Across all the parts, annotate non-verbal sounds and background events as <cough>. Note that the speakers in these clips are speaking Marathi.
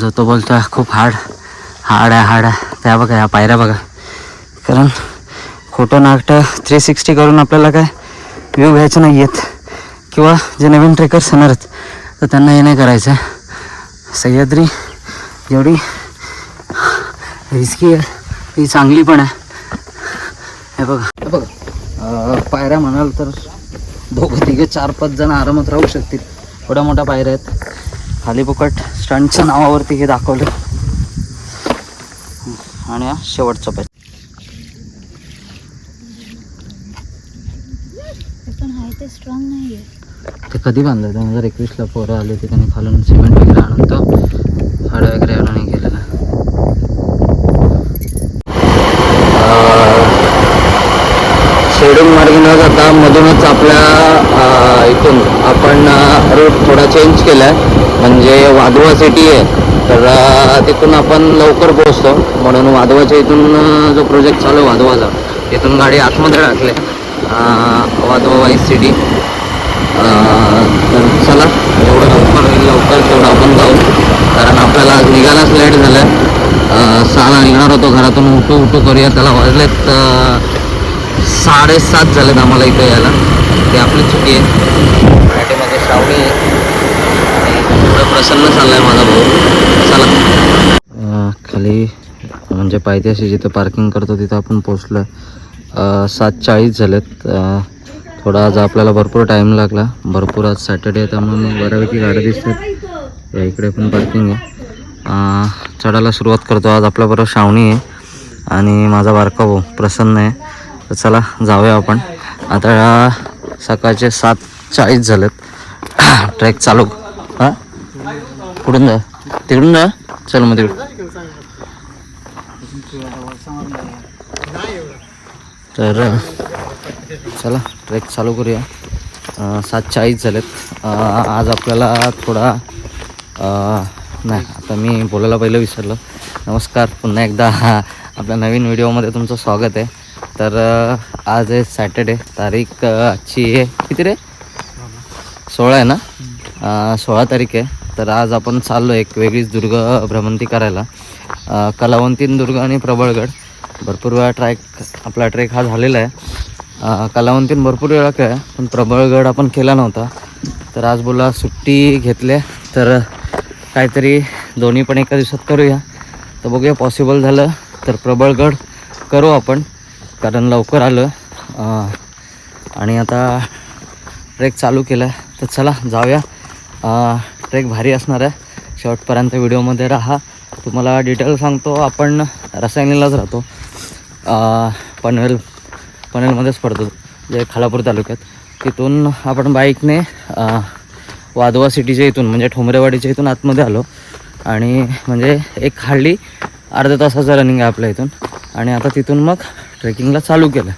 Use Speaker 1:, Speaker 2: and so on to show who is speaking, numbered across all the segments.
Speaker 1: जो तो बोलतोय खूप हार्ड हार्ड आहे हार्ड आहे त्या बघा ह्या पायऱ्या बघा. कारण खोटं नागटं थ्री सिक्स्टी करून आपल्याला काय व्ह्यू घ्यायचे नाही आहेत. किंवा जे नवीन ट्रेकर्स येणार आहेत तर त्यांना हे नाही करायचं आहे. सह्याद्री जेवढी रिस्की आहे. ती चांगली पण आहे. हे बघा. हे बघा. पायऱ्या म्हणाल तर दोघं तिघे चार पाच जण आरामात राहू शकतील. एवढ्या मोठ्या पायऱ्या आहेत. खाली फुकट. स्टंटच्या नावावरती हे दाखवलं. आणि हा शेवटचा
Speaker 2: आहे ते स्ट्रॉंग नाही आहे
Speaker 1: ते कधी बांधलं? दोन हजार एकवीसला पोरं आले होते त्यांनी खालून सिमेंट वगैरे आणून तो हाड वगैरे आणून केलेला. शेडिंग मार्गे न जाता मधूनच आपल्या इथून आपण रूट थोडा चेंज केला आहे म्हणजे वाधवा सिटी आहे. तर तिथून आपण लवकर पोहोचतो. म्हणून वाधवाच्या इथून जो प्रोजेक्ट चालू आहे वाधवाचा तिथून गाडी आतमध्ये टाकले. वाधवा वाईस सिटी तर चला जेवढं लवकर होईल लवकर तेवढं आपण जाऊ. कारण आपल्याला आज निघायलाच लेट झालं आहे सहाला निघणार होतो घरातून. उठू उठू करूया. त्याला वाजलेत साडेसात झालेत आम्हाला इथं यायला. ते आपली चुकी आहे. मराठीमध्ये श्रावणी आहे. आणि थोडं प्रसन्न चाललाय आहे माझा भाऊ. चला. खाली म्हणजे पायथ्याशी जिथं पार्किंग करतो तिथं आपण पोचलो सात चाळीस झालेत. थोडा आज आपल्याला भरपूर टाईम लागला. भरपूर आज सॅटर्डे आहे त्यामुळे मग बऱ्यापैकी गाड्या दिसतात. या इकडे पण पार्किंग आहे. चढायला सुरुवात करतो. आज आपल्याबरोबर श्रावणी आहे. आणि माझा बारका भाऊ प्रसन्न आहे. तर चला जाऊया आपण. आता सकाळचे सात चाळीस झालेत. <clears throat> ट्रॅक चालू. हां? कुठून जा? तिकडून जा. चल मग तिकडून तर चला ट्रेक चालू करूया. सात चाळीस झालेत. आज आपल्याला थोडा नाही आता मी बोलायला पहिलं विसरलो. नमस्कार. पुन्हा एकदा <laughs> आपल्या नवीन व्हिडिओमध्ये तुमचं स्वागत आहे. तर आज आहे सॅटर्डे तारीख आजची आहे किती रे? सोळा आहे ना? सोळा तारीख आहे. तर आज आपण चाललो एक वेगळीच दुर्ग भ्रमंती करायला. कलावंतीन दुर्ग आणि प्रबळगड. भरपूर वेळा ट्रॅक आपला ट्रेक हा झालेला आहे. कलावंतीन भरपूर वेळा काय पण प्रबळगड आपण केला नव्हता. तर आज बोला सुट्टी घेतल्या तर काहीतरी दोन्ही पण एका दिवसात करूया. तर बघूया पॉसिबल झालं तर प्रबळगड करू आपण. कारण लवकर आलं. आणि आता ट्रेक चालू केला. आहे तर चला जाऊया. ट्रेक भारी असणार आहे. शेवटपर्यंत व्हिडिओमध्ये राहा. तुम्हाला डिटेल सांगतो. आपण रसायनीलाच राहतो. पनवेल पनवेलमध्येच पडतो. जे खालापूर तालुक्यात. तिथून आपण बाईकने वादवा वाधवा सिटीच्या इथून म्हणजे ठोंबरेवाडीच्या इथून आतमध्ये आलो. आणि म्हणजे एक हार्डली अर्ध्या तासाचं रनिंग आहे आपल्या इथून. आणि आता तिथून मग ट्रेकिंगला चालू केलं.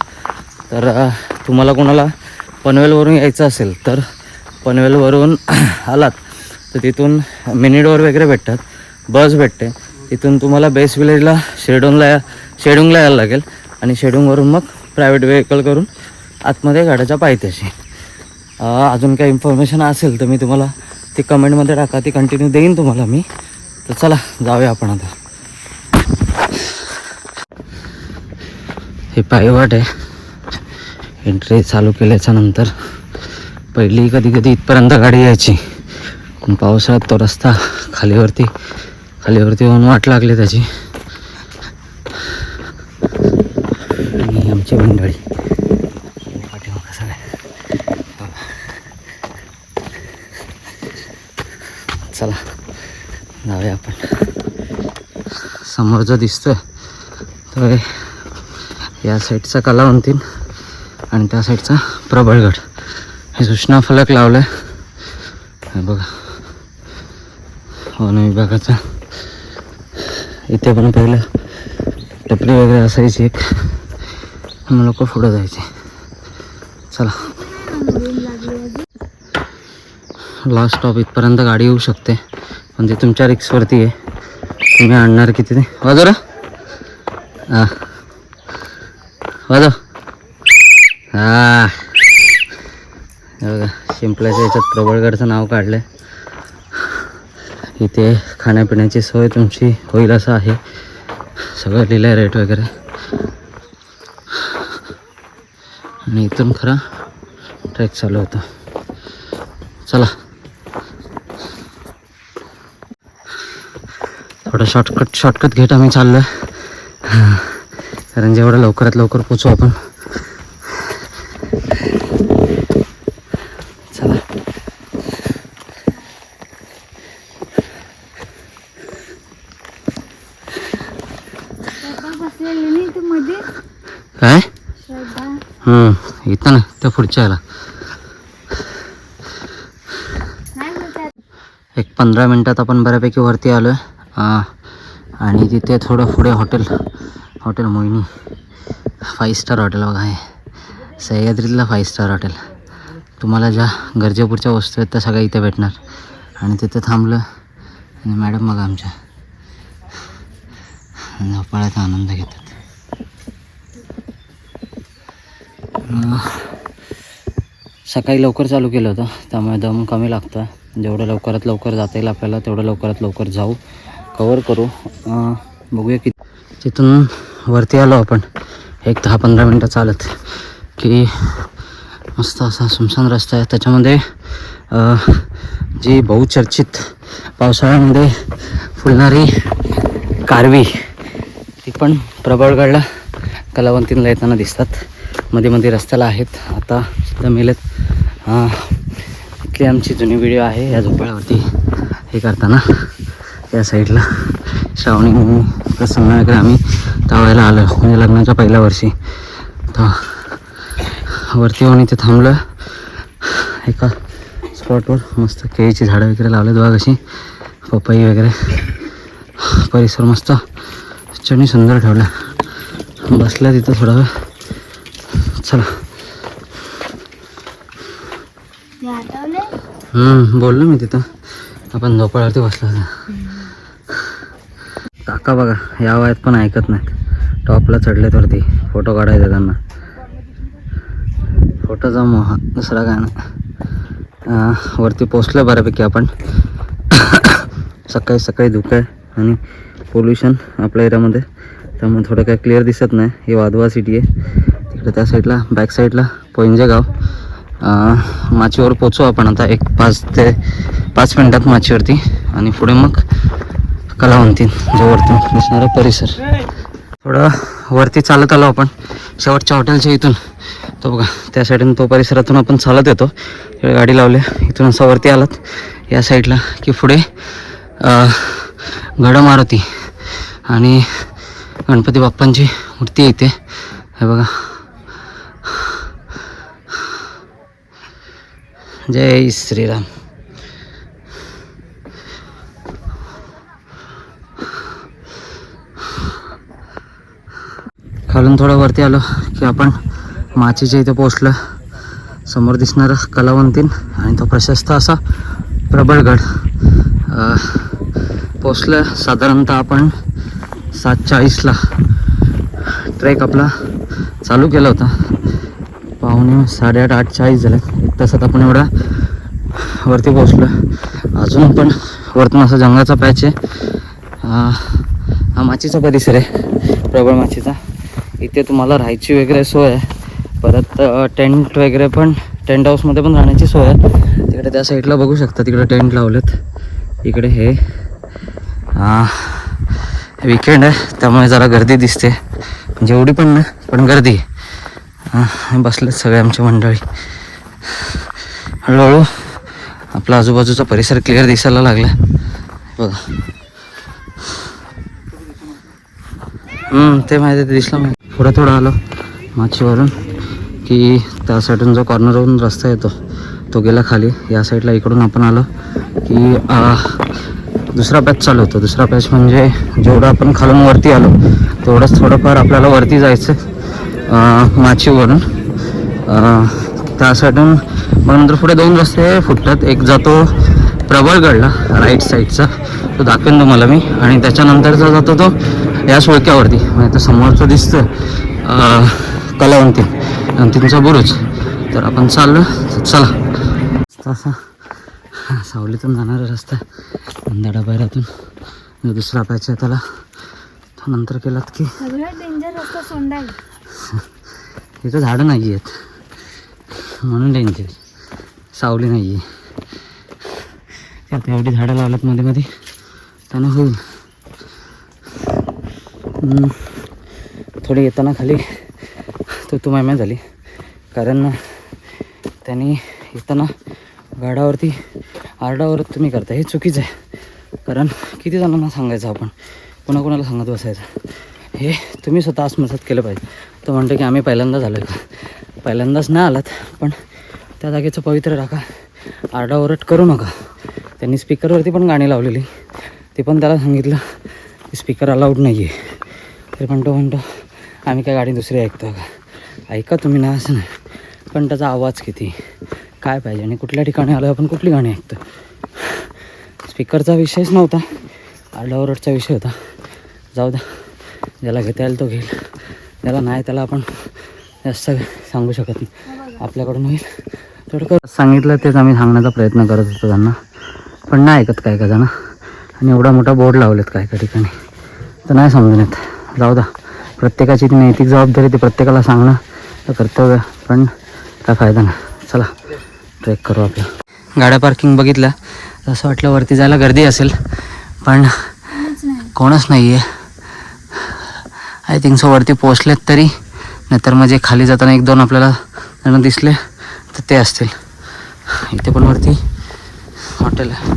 Speaker 1: तर तुम्हाला कोणाला पनवेलवरून यायचं असेल तर पनवेलवरून <clears throat> आलात तर तिथून मिनिडोर वगैरे भेटतात बस भेटते. तिथून तुम्हाला बेस विलेजला शेडूनला या शेडूंगला यायला लागेल आणि शेडूंगवरून मग प्रायव्हेट व्हेकल करून आतमध्ये गाड्याच्या पायथ्याशी. अजून काही इन्फॉर्मेशन असेल तर मी तुम्हाला ती कमेंटमध्ये टाका ती कंटिन्यू देईन तुम्हाला मी. तर चला जाऊया आपण आता. हे पायवाट आहे. एंट्री चालू केल्याच्यानंतर पहिली कधी कधी इथपर्यंत गाडी यायची. पण पावसाळ्यात तो रस्ता खालीवरती खालीवरती होऊन वाट लागली त्याची. आणि आमची मंडळी. चला जाऊया आपण. समोरचं दिसतोय तर या साईडचा कलावंतीन आणि त्या साईडचा प्रबळगड हे सूचना फलक लावलं आहे बघा. वन विभागाचा. इथे पण पहिलं टपरी वगैरे असायची एक. मग लोक पुढं जायचे. चला. लास्ट स्टॉप इथपर्यंत गाडी येऊ शकते. पण ते तुमच्या रिक्सवरती आहे. तुम्ही आणणार किती ते? वाजव हां. वाजव. हा. बघा शिंपल्याच्या याच्यात प्रबळगडचं नाव काढलं इथे खाण्यापिण्याची सोय तुमची होईल असं आहे. सगळं लिहिलं आहे रेट वगैरे. आणि इथून खरा ट्रेक चालू होता. चला. थोडं शॉर्टकट शॉर्टकट घेत आम्ही चाललो आहे कारण जेवढं लवकरात लवकर पोचू आपण. चला. काय? हम्म, इथं ना त्या पुढच्या याला. एक पंधरा मिनटात आपण बऱ्यापैकी वरती आलो आहे आणि तिथे थोडं पुढे hotel. Hotel Mohini. Five star hotel बघा आहे सह्याद्रीतला फाईव्ह स्टार हॉटेल तुम्हाला ज्या गरजेपूरच्या वस्तू आहेत त्या सगळ्या इथे भेटणार. आणि तिथे थांबलं आणि मॅडम बघा आमच्या. झोपाळ्याचा आनंद घेतात. सकाळी लवकर चालू केलं होतं. त्यामुळे दम कमी लागतं जेवढं लवकरात लवकर जाता येईल आपल्याला तेवढं लवकरात लवकर जाऊ. कवर करू. बघूया की तिथून वरती आलो आपण. एक दहा पंधरा मिनटं चालत. की मस्त असा सुमसान रस्ता आहे. त्याच्यामध्ये जी बहुचर्चित पावसाळ्यामध्ये फुलणारी कारवी ती पण प्रबळगडला कलावंतींना येताना दिसतात. मध्ये मध्ये रस्त्याला आहेत. आता सुद्धा मेलेत. इथली आमची जुनी व्हिडिओ आहे या झोपाळ्यावरती हे करताना या साईडला. श्रावणी प्रसंग वगैरे आम्ही. त्यावेळेला आलो म्हणजे लग्नाच्या पहिल्या वर्षी. तर वरती येऊन इथे थांबलं. एका स्पॉटवर मस्त केळीची झाडं वगैरे लावलेत बघा कशी. पपई वगैरे. परिसर मस्त. चणी सुंदर ठेवला. बसल्या तिथं थोडा वेळ. चला. बोललो मी तिथं. आपण झोपाळ्यावरती बसलो होतो काका बघा या वयात पण ऐकत नाहीत. टॉपला चढलेत वरती. फोटो काढायचा त्यांना. फोटोचा मोह दुसरा काय नाही. वरती पोचलं बऱ्यापैकी आपण. सकाळी सकाळी धुकं आहे आणि पोल्युशन आपल्या एरियामध्ये. त्यामुळे थोडं काय क्लिअर दिसत नाही. ही वाधवा सिटी आहे. तिकडे त्या साईडला बॅक साईडला पोंजे गाव. माचीवर पोचू आपण आता एक पाच ते पाच मिनटात माचीवरती. आणि पुढे मग कलावंती जो वरतून दिसणारा परिसर. थोडं वरती चालत आलो आपण. शेवटच्या हॉटेलच्या इथून. तो बघा त्या साईडून तो परिसरातून आपण चालत येतो. गाडी लावल्या इथून असं वरती आलात. या साईडला की पुढे अं, गड मारुती आणि गणपती बाप्पांची मूर्ती आहे इथे. हे बघा. जय श्रीराम. खालून थोडं वरती आलो की आपण माचीच्या इथे पोचलं समोर दिसणारं कलावंतीन आणि तो प्रशस्त असा प्रबळगड पोचलं साधारणतः आपण सात चाळीसला ट्रेक आपला चालू केला होता. पाहुणे साडेआठ आठ चाळीस झाले. एक तासात आपण एवढा वरती पोचलो अजून पण वरतून असा जंगलाचा पॅच आहे. हा माचीचा परिसर आहे. प्रबळ माचीचा. इथे तुम्हाला राहायची वगैरे सोय आहे. परत टेंट वगैरे पण टेंट हाऊसमध्ये पण राहण्याची सोय आहे. तिकडे त्या साईडला बघू शकता तिकडे टेंट लावलेत. इकडे हे विकेंड आहे त्यामुळे जरा गर्दी दिसते. म्हणजे जेवढी पण नाही पण गर्दी आहे. बसलेत सगळे आमची मंडळी. हळूहळू आपला आजूबाजूचा परिसर क्लिअर दिसायला लागला बघा. ते माहिती आहे, दिसलं थोडं थोडं आलो माचीवरून की त्या साईडून जो कॉर्नरवरून रस्ता येतो तो गेला खाली. या साईडला इकडून आपण आलो की आ, दुसरा पॅच चालू होतो. दुसरा पॅच म्हणजे जेवढं आपण खालून वरती आलो तेवढंच थोडंफार आपल्याला वरती जायचं माचीवरून त्या साईडून मग नंतर पुढे दोन रस्ते फुटतात. एक जातो प्रबळगडला राईट साईडचा तो दाखवेन तुम्हाला मी. आणि त्याच्यानंतरचा जातो तो या सुळक्यावरती. म्हणजे तो समोरचं दिसतं कलावंती. आणि बुरुज. तर आपण चाललो. तर चला तसा सावलीतून जाणारा रस्ता अंधाडा बैरातून दुसरा पॅच आहे त्याला तो नंतर केलात की <laughs> इथं झाडं नाही आहेत म्हणून डेंजर सावली नाही आहे त्यात एवढी झाडं लावल्यात मध्ये मध्ये. त्यानं होईल. थोडी येताना खाली तो तू झाली. कारण त्यांनी येताना गाडावरती आरडावर तुम्ही करता. हे चुकीचं आहे. कारण किती जणांना सांगायचं आपण? कोणाकोणाला सांगत बसायचं? हे तुम्ही स्वतः आत्मसात केलं पाहिजे. तो म्हणतो की आम्ही पहिल्यांदा झालो का? पहिल्यांदाच नाही आलात पण त्या जागेचं पवित्र राखा. आरडाओरट करू नका. त्यांनी स्पीकरवरती पण गाणी लावलेली. ते पण त्याला सांगितलं की स्पीकर अलाउड नाही आहे तरी पण तो म्हणतो आम्ही काय गाडी दुसरी ऐकतो का? ऐका तुम्ही ना असं नाही. पण त्याचा आवाज किती? काय पाहिजे? आणि कुठल्या ठिकाणी आलो आपण? कुठली गाणी ऐकतो स्पीकरचा विषयच नव्हता. आरडाओरडचा विषय होता. जाऊ द्या. ज्याला घेता येईल तो घेईल. ज्याला नाही त्याला आपण जास्त सांगू शकत नाही. आपल्याकडून होईल. थोडं सांगितलं तेच आम्ही सांगण्याचा प्रयत्न करत होतो त्यांना. पण नाही ऐकत काय का जण. आणि एवढा मोठा बोर्ड लावलेत काय का ठिकाणी. तर नाही समजून येत. जाऊ द्या प्रत्येकाची ती नैतिक जबाबदारी ती प्रत्येकाला सांगणं तर कर्तव्य पण काय फायदा नाही. चला ट्रेक करू आपलं. गाड्या पार्किंग बघितल्या. तर असं वाटलं वरती जायला गर्दी असेल पण
Speaker 2: कोणच नाही
Speaker 1: आहे आय थिंक सो वरती पोचलेत तरी नाहीतर म्हणजे खाली जाताना एक दोन आपल्याला जण दिसले तर ते असतील. इथे पण वरती हॉटेल आहे.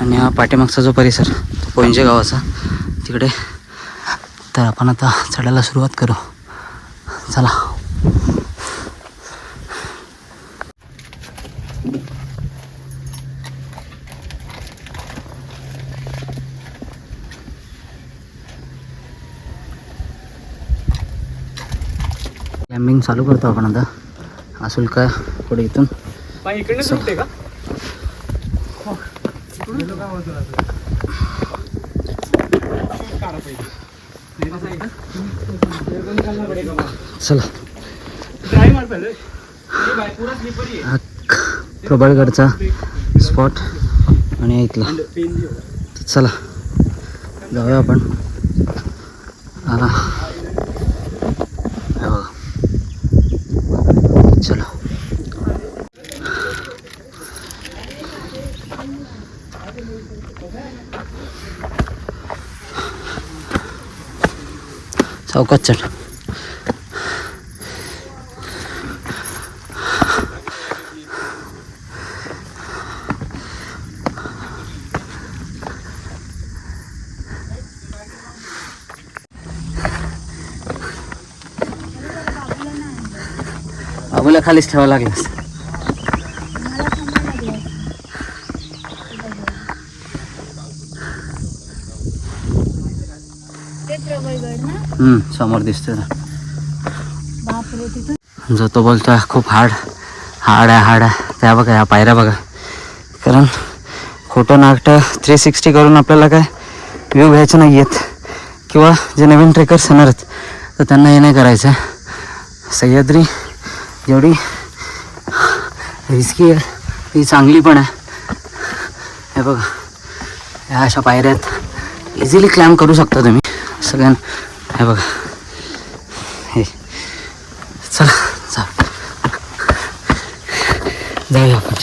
Speaker 1: आणि हा पाठीमागचा जो परिसर तो पोंजे गावाचा तिकडे. तर आपण आता चढायला सुरुवात करू. चला. क्लाइम्बिंग चालू करतो आपण आता. असेल काय पुढे इथून. चला. प्रबळगडचा स्पॉट आणि इथला. चला जाऊया आपण.
Speaker 2: സൗക്കച്ചൻ আবুলা খালিস ঠেওয়া লাগলাস।
Speaker 1: हम्म, समोर दिसतोय ना. जो तो बोलतोय खूप हार्ड हार्ड आहे हार्ड आहे. त्या बघा ह्या पायऱ्या बघा. कारण खोटं नागटं थ्री सिक्स्टी करून आपल्याला काय व्ह्यू घ्यायचे नाही आहेत. किंवा जे नवीन ट्रेकर्स येणार आहेत तर त्यांना हे नाही करायचं सह्याद्री जेवढी रिस्की आहे. ती चांगली पण आहे. हे बघा. ह्या अशा पायऱ्या आहेत. इझिली क्लॅम्प करू शकता तुम्ही. सगळ्यांना हे बघा हे चला जा जाऊया आपण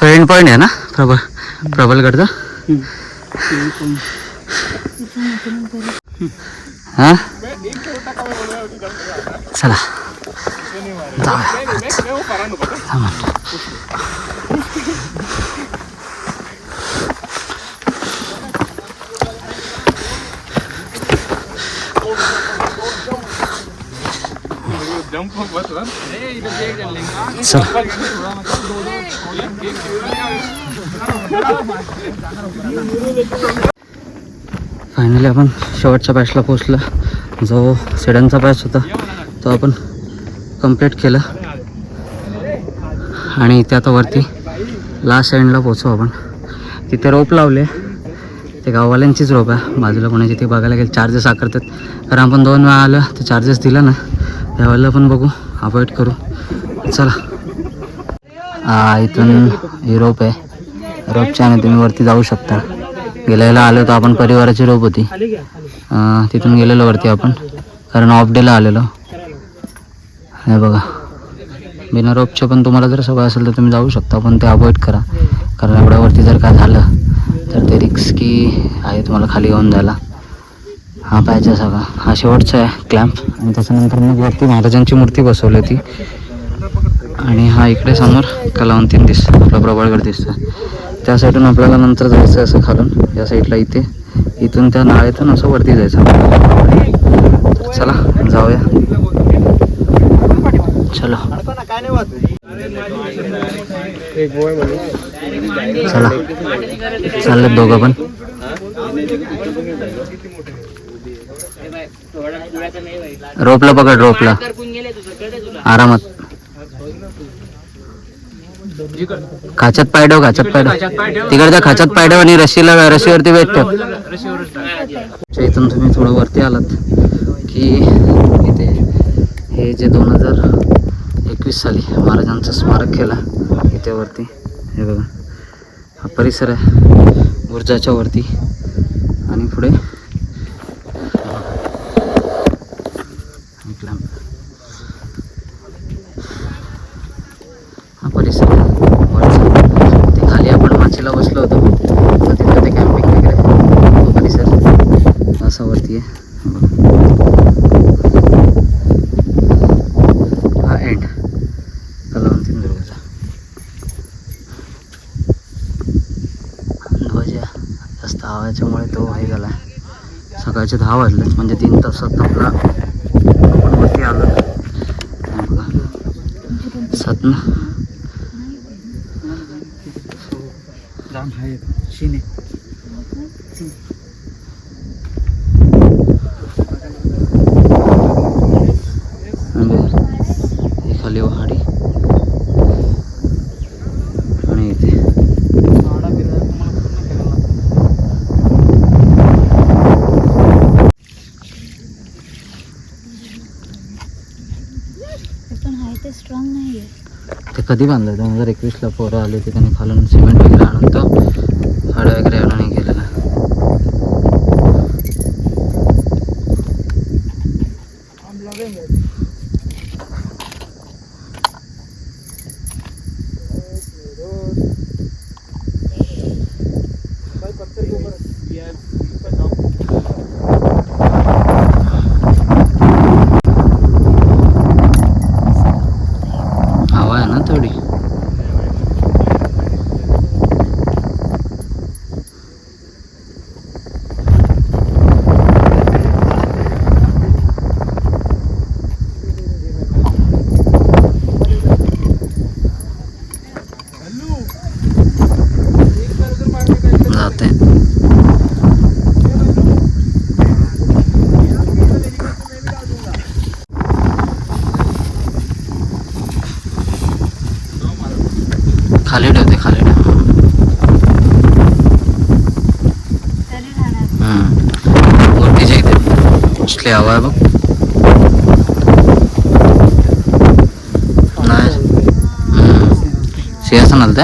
Speaker 1: तो एंड पॉईंट आहे ना प्रबल प्रबलगडचा हां चला जाऊया थांबा. चला फायनली आपण शेवटच्या बॅचला पोचलो जो सेडनचा बॅच होता तो आपण कंप्लीट केला. आणि इथे आता वरती लास्ट एंडला पोचू आपण. तिथे रोप लावले. ते गाववाल्यांचीच रोप आहे. बाजूला कोणाची ते बघायला गेलं चार्जेस आकारतात. कारण आपण दोन वेळा आलं तर चार्जेस दिला ना. त्यावेळेला पण बघू अवॉइड करू. चला. इथून ही रोप आहे. रोपच्या आणि तुम्ही वरती जाऊ शकता. गेल्याला आलो तर आपण परिवाराची रोप होती. तिथून गेलेलो वरती आपण. कारण ऑफ डेला आलेलो. हे बघा. बिना रोपचे पण तुम्हाला जर सवय असेल तर तुम्ही जाऊ शकता पण ते अवॉइड करा. कारण एवढ्यावरती जर काय झालं तर ते रिक्स्की आहे तुम्हाला खाली येऊन जायला. हा पाहिजे सगळा. हा शेवटचा आहे क्लॅम्प आणि त्याच्यानंतर मग वरती महाराजांची मूर्ती बसवली होती. आणि हा इकडे समोर कलावंतीन दिसतं आपला प्रबळगड दिसतं त्या साईडून आपल्याला नंतर जायचं असं खालून या साईडला इथे. इथून त्या नाळेतून असं वरती जायचं. चला जाऊया. चलो. चला. चालले दोघं पण. रोपला पकड रोपला. आरामात. खाच्यात पाय ठेव खाच्यात पाय ठेव. तिकडच्या खाच्यात पाय ठेव आणि रशीला रशीवरती वेट ठेव. अच्छा, इथून तुम्ही थोडं वरती आलात की इथे हे जे दोन हजार एकवीस साली महाराजांचं स्मारक केला इथे वरती. हे बघा. हा परिसर आहे. गुर्जाच्या वरती. आणि पुढे एक लॅम्प हा परिसर आहे वरचा ते खाली आपण माचीला बसलो होतो तर तिथं ते कॅम्पिंग वगैरे तो परिसर असा वरती आहे बघा. हा एंड कलावंतीन दुर्गाचा ध्वज आहे. जास्त आवाजामुळे तो हे झाला सकाळचे दहा वाजले. म्हणजे तीन तासात आपला वरती आलो. हे बघा. सतना ही खाली वहाडी आणि इथे
Speaker 2: ते पण आहे ते स्ट्रॉंग नाही
Speaker 1: आधी बांधलं. दोन हजार एकवीसला पोरं आले होते त्यांनी खालून सिमेंट वगैरे आणून तो हाडं वगैरे आणून हे केलेलं हवा आहे ना थोडी जाते खाली ठेवते खाली ठेव
Speaker 2: तरी राहणार
Speaker 1: हम्म. वरतीच्या इथे कसली हवा आहे बघ नाही हम्म. सिंहासन आलं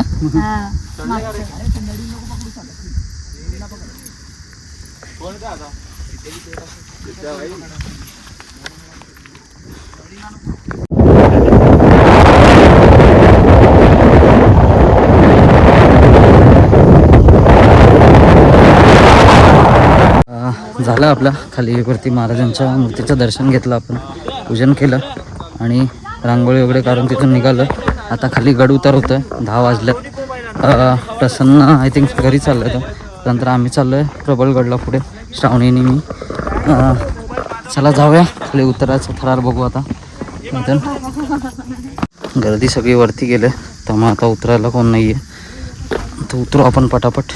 Speaker 2: हा
Speaker 1: झालं आपलं. खाली वरती महाराजांच्या मूर्तीचं दर्शन घेतलं आपण. पूजन केलं आणि रांगोळी वगैरे काढून तिथून निघालं. आता खाली गड उतार होतं दहा वाजल्यात. प्रसन्न आय थिंक घरी चाललं होतं नंतर आम्ही चाललो आहे प्रबळगडला पुढे. श्रावणीने मी. चला जाऊया. खाली उतरायचं थरार बघू आता. गर्दी सगळी वरती गेले त्यामुळे आता उतरायला कोण नाही आहे तर उतरू आपण पटापट.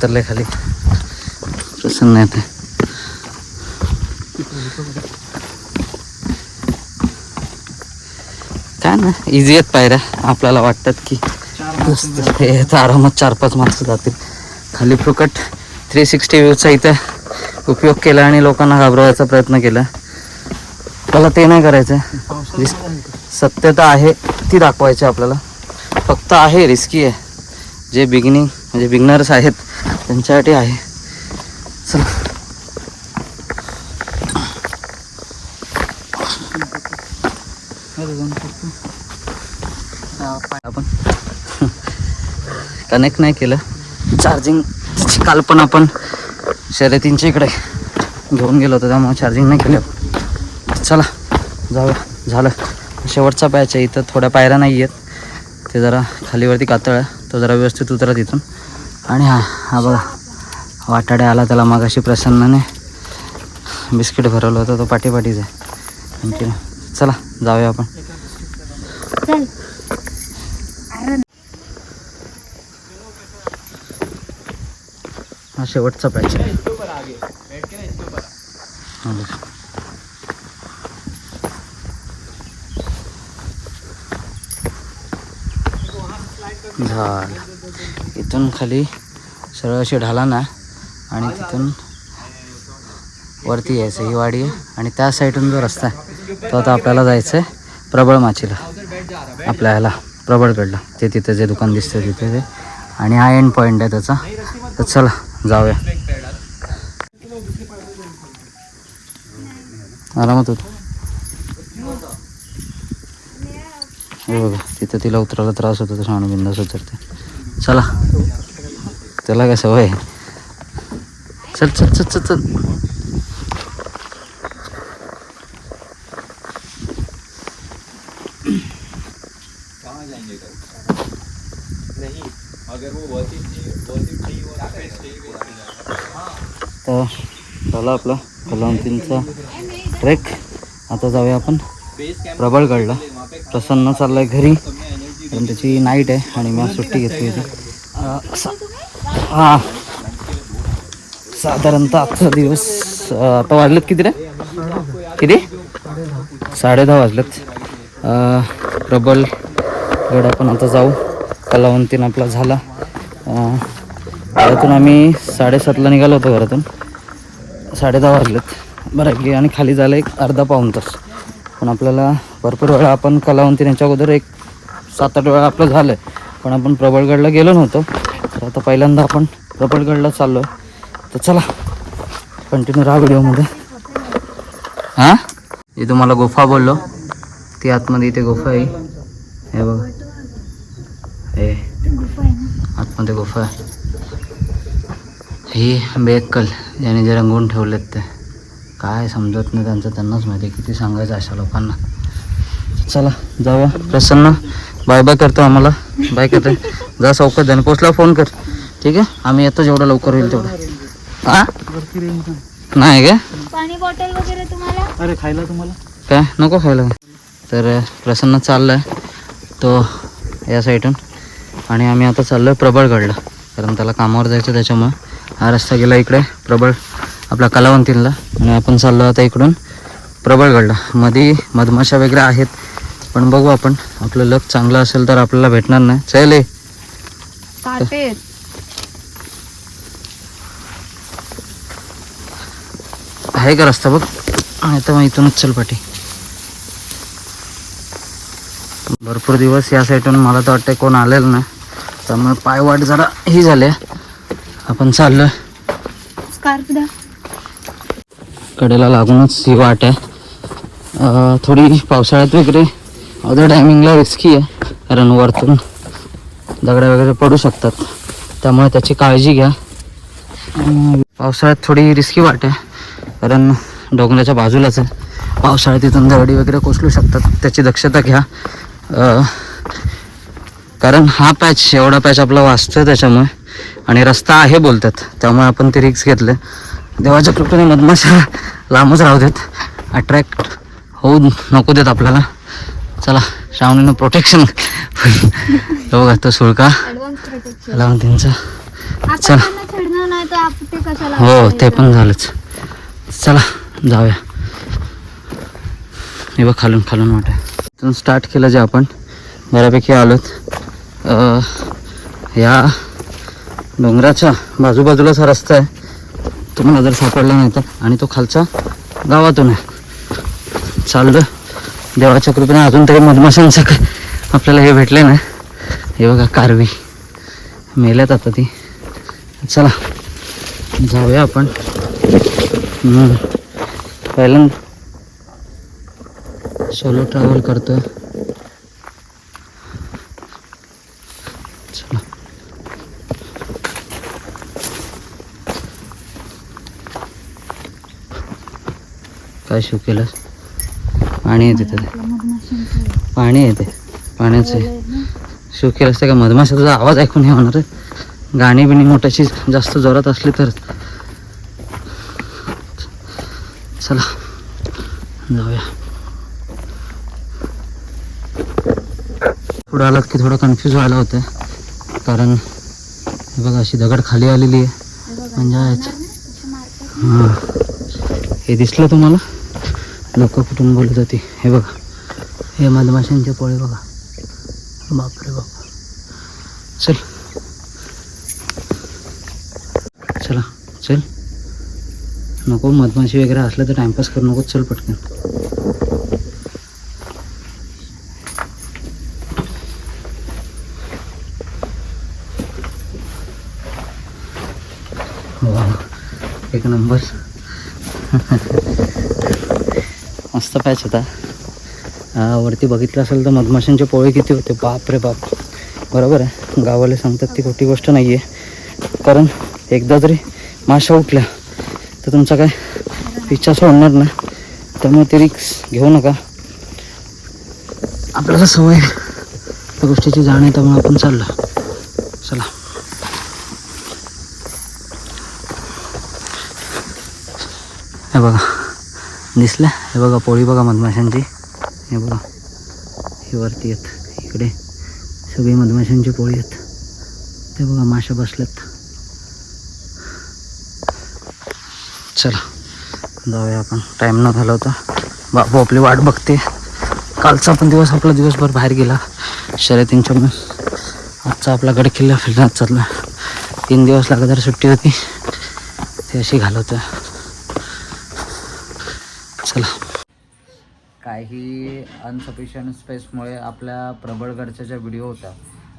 Speaker 1: उतरले खाली. प्रसन्न येते काय ना इझी आहेत पायऱ्या. आपल्याला वाटतात की हे तर आरामात चार पाच माणसं जातील. खाली फुकट थ्री सिक्स्टी व्ह्यूचा इथं उपयोग केला आणि लोकांना घाबरवायचा प्रयत्न केला. मला ते नाही करायचं आहे सत्यता आहे ती दाखवायची आपल्याला. फक्त आहे रिस्की आहे. जे बिगिनिंग म्हणजे बिगनर्स आहेत त्यांच्यासाठी आहे. चला. आपण. कनेक्ट नाही केलं. चार्जिंग काल पण आपण शर्यतींच्या इकडे घेऊन गेलो होतो त्यामुळे चार्जिंग नाही केलं. चला जाऊया. झालं. शेवटचा पॅच आहे. इथं थोड्या पायऱ्या नाही आहेत ते जरा खालीवरती कातळ आहे. तो जरा व्यवस्थित उतरा तिथून आणि हा. हा बघा वाटाडे आला त्याला मागाशी प्रसन्नाने. बिस्किट भरवलं होतं तो पाठीपाठीच आहे. आणखी चला जाऊया आपण.
Speaker 2: चल.
Speaker 1: हा शेवटचा बघ. झाड इथून खाली सरळ अशी ढाला ना. आणि तिथून वरती यायचं ही वाडी. आहे आणि त्या साईडून जो रस्ता आहे तो आता आपल्याला जायचं आहे प्रबळ माचीला. आपल्या ह्याला प्रबळगडला. ते तिथं जे दुकान दिसतं तिथे ते. आणि हा एंड पॉईंट आहे त्याचा. तर चला जाऊया. आरामात होत हे बघा तिथं तिला उतरायला त्रास होतो तर शाणू बिंदास उतरते. चला. त्याला काय सवय? आहे. चल चल चल चल चल. तर झाला आपला कलावंतींचा ट्रेक. आता जाऊया आपण प्रबळगडला. प्रसन्न चाललाय घरी. कारण त्याची नाईट आहे आणि मी सुट्टी घेतली होती. असं हा. साधारणतः आजचा दिवस आता वाजलेत किती रे? किती? साडे दहा वाजलेत प्रबल गड आपण आता जाऊ. कलावंतीन आपला झाला. घरातून आम्ही साडेसातला निघालो होतो घरातून. साडे दहा वाजलेत. बरं की आणि खाली झालं एक अर्धा पाऊण तास. पण आपल्याला भरपूर वेळा आपण कलावंतीन याच्या अगोदर एक सात आठ वेळा आपलं झालं आहे पण आपण प्रबळगडला गेलो नव्हतो. तर आता पहिल्यांदा आपण प्रबळगडला चाललो तर चला कंटिन्यू राहा व्हिडिओमध्ये. हां? हे तुम्हाला गुफा बोललो. ती आतमध्ये इथे गुफा आहे. हे बघा. हे. आतमध्ये गुफा आहे. ही बेक्कल ज्याने जे रंगवून ठेवलेत ते. काय समजत नाही त्यांचं. त्यांनाच माहिती आहे किती सांगायचं अशा लोकांना. चला जाऊया. प्रसन्न. बाय बाय करतो आम्हाला. बाय करते. जा चौकात जाणे पोचला फोन कर. ठीक आहे? आम्ही येतो जेवढं लवकर होईल तेवढं. हा नाही का?
Speaker 2: पाणी बॉटल वगैरे तुम्हाला?
Speaker 3: अरे खायला तुम्हाला?
Speaker 1: काय? नको खायला. तर प्रसन्न चालला आहे तो या साईडून. आणि आम्ही आता चाललो आहे प्रबळगडला. कारण त्याला कामावर जायचं त्याच्यामुळं. हा रस्ता गेला इकडे प्रबळ आपला कलावंतीला. आणि आपण चाललो आता इकडून प्रबळगडला. मध्ये मधमाशा वगैरे आहेत. पण बघू आपण. आपलं लक चांगलं असेल तर आपल्याला भेटणार नाही. चल आहे का रस्ता बघ? नाही तर मग इथूनच चल पाठी. भरपूर दिवस या साईडून मला तर वाटतं कोण आलेलं नाही. त्यामुळे पायवाट जरा ही झाली. आपण चाललो कडेला लागूनच ही वाट आहे. थोडी पावसाळ्यात वगैरे अदर टायमिंगला रिस्की आहे. कारण वरतून दगड्या वगैरे पडू शकतात. त्यामुळे त्याची काळजी घ्या. पावसाळ्यात थोडी रिस्की वाट आहे. कारण डोंगराच्या बाजूलाच आहे. पावसाळ्यात तिथून दगडी वगैरे कोसळू शकतात. त्याची दक्षता घ्या. कारण हा पॅच एवढा पॅच आपला वाचतोय त्याच्यामुळे. आणि रस्ता आहे बोलतात. त्यामुळे आपण ते रिक्स घेतले देवाच्या कृपेने मधमाशा लांबच राहू देत. अट्रॅक्ट होऊ नको देत आपल्याला. चला श्रावणीनं प्रोटेक्शन बघा तो सुळका. त्यांचा. चला.
Speaker 2: ते कशाला
Speaker 1: हो ते? पण झालंच. चला जाऊया. हे बघ खालून खालून वाट. इथून स्टार्ट केलं जे आपण. बऱ्यापैकी आलोत. या डोंगराच्या बाजूबाजूलाच हा रस्ता आहे. तुम्हाला जर सापडला नाही तर. आणि तो खालचा गावातून आहे. चाललं. देवाच्या कृपेने अजून तरी मधमाशांचं काय आपल्याला हे भेटलं ना. हे बघा कारवी. मेल्यात आता ती. चला जाऊया आपण. पहिलं पहिल्यांदा सोलो ट्रॅव्हल करतो चला. काय शिव केलं पाणी येते तिथे. पाणी येते. पाण्याचं. शिव असतं का? मधमाशाचा आवाज ऐकून हे होणार आहे. गाणी बिणी मोठ्याची जास्त जोरात असली तर. चला जाऊया. पुढे आलात की थोडं कन्फ्यूज व्हायला होतं कारण हे बघा अशी दगड खाली आलेली आहे. म्हणजे. हां. हे दिसलं तुम्हाला? लोक कुठून बोलत होती? हे बघा. हे मधमाशांचे पोळे बघा. बापरे बाप. चल. चला. चल. नको मधमाशी वगैरे असलं तर टाइमपास करू नको चल पटकन. एक नंबर <laughs> मस्त पॅच होता. हा, वरती बघितलं असेल तर मधमाशांचे पोळे किती होते. बाप रे बाप. बरोबर आहे. गावाला सांगतात ती खोटी गोष्ट नाही आहे कारण एकदा जरी माशा उठल्या तर तुमचा काय पिच्छा सोडणार ना त्यामुळे ते रिक्स घेऊ नका. आपल्याला सवय आहे. त्या गोष्टीची जाण आहे त्यामुळे आपण चाललो. चला. हे बघा. दिसला. हे बघा पोळी बघा मधमाशांची. हे बघा हे वरती आहेत. इकडे सगळी मधमाशांची पोळी आहेत. ते बघा माशा बसल्यात चला जाऊया आपण. टाईम न घालवता बापू आपली वाट बघते. कालचा पण दिवस आपला दिवसभर बाहेर गेला. शर्यतींच्या आजचा आपला गड किल्ला फिरण्यात चालला. तीन दिवस लागत सुट्टी होती. ती अशी घालवतं चला काही अनसफिशियंट स्पेसमुळे आपल्या प्रबळगडच्या ज्या व्हिडिओ होत्या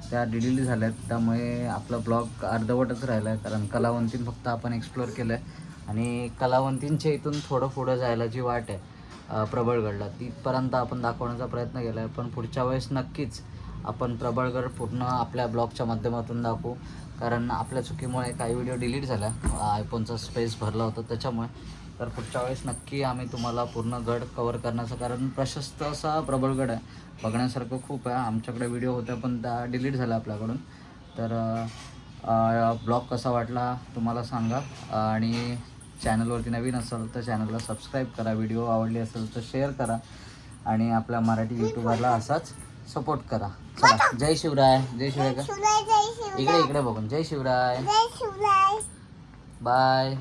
Speaker 1: त्या डिलीट झाल्यात. त्यामुळे आपला ब्लॉग अर्धवटच राहिला आहे कारण कलावंतीन फक्त आपण एक्सप्लोअर केलं आहे आणि कलावंतींच्या इथून थोडं पुढं जायला जी वाट आहे प्रबळगडला तिथपर्यंत आपण दाखवण्याचा प्रयत्न केला आहे पण पुढच्या वेळेस नक्कीच आपण प्रबळगड पूर्ण आपल्या ब्लॉगच्या माध्यमातून दाखवू. कारण आपल्या चुकीमुळे काही व्हिडिओ डिलीट झाल्या. आयफोनचा स्पेस भरला होता त्याच्यामुळे. तर पुढच्या वेळेस नक्की आम्ही तुम्हाला पूर्ण गड कवर करण्याचं कारण प्रशस्त असा प्रबळगड आहे. बघण्यासारखं खूप आहे. आमच्याकडे व्हिडिओ होत्या पण त्या डिलीट झाल्या आपल्याकडून. तर ब्लॉग कसा वाटला तुम्हाला सांगा. आणि चॅनलवरती नवीन असाल तर चॅनलला सबस्क्राईब करा. व्हिडिओ आवडली असेल तर शेअर करा. आणि आपल्या मराठी यूट्यूबरला असाच सपोर्ट करा. चला जय शिवराय. जय शिवराय का? इकडे इकडे बघून. जय शिवराय. बाय